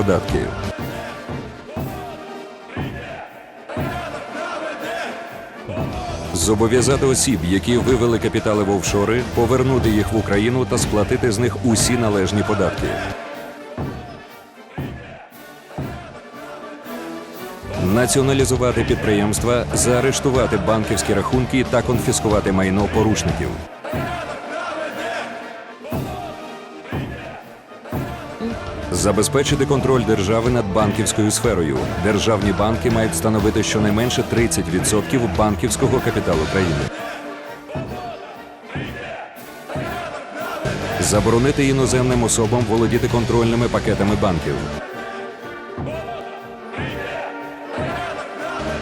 податки. Зобов'язати осіб, які вивели капітали в офшори, повернути їх в Україну та сплатити з них усі належні податки. Націоналізувати підприємства, заарештувати банківські рахунки та конфіскувати майно порушників. Забезпечити контроль держави над банківською сферою. Державні банки мають становити щонайменше 30% банківського капіталу країни. Заборонити іноземним особам володіти контрольними пакетами банків.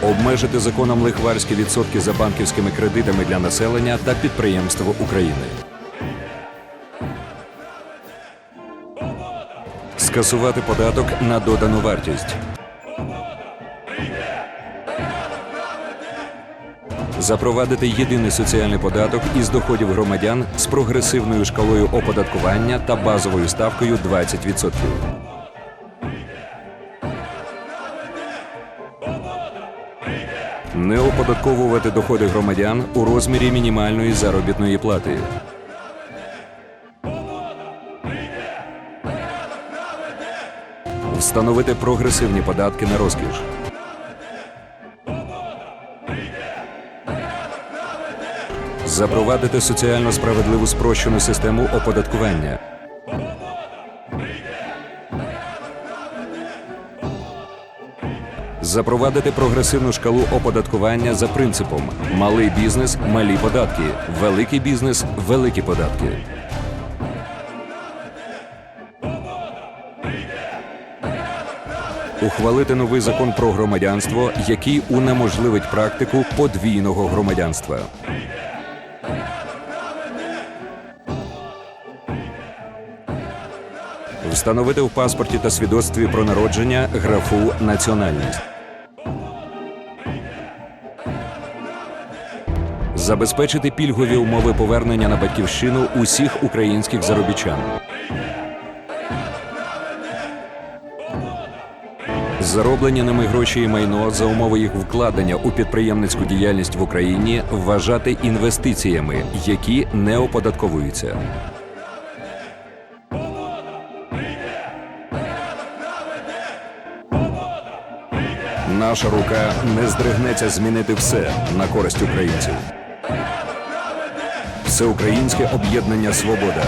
Обмежити законом лихварські відсотки за банківськими кредитами для населення та підприємств України. Скасувати податок на додану вартість. Запровадити єдиний соціальний податок із доходів громадян з прогресивною шкалою оподаткування та базовою ставкою 20%. Не оподатковувати доходи громадян у розмірі мінімальної заробітної плати. Встановити прогресивні податки на розкіш. Запровадити соціально справедливу спрощену систему оподаткування. Запровадити прогресивну шкалу оподаткування за принципом малий бізнес малі податки, великий бізнес великі податки. Ухвалити новий закон про громадянство, який унеможливить практику подвійного громадянства. Встановити в паспорті та свідоцтві про народження графу національність. Забезпечити пільгові умови повернення на батьківщину усіх українських заробітчан. Зароблені ними гроші і майно за умови їх вкладення у підприємницьку діяльність в Україні вважати інвестиціями, які не оподатковуються. Наша рука не здригнеться змінити все на користь українців. Всеукраїнське об'єднання Свобода.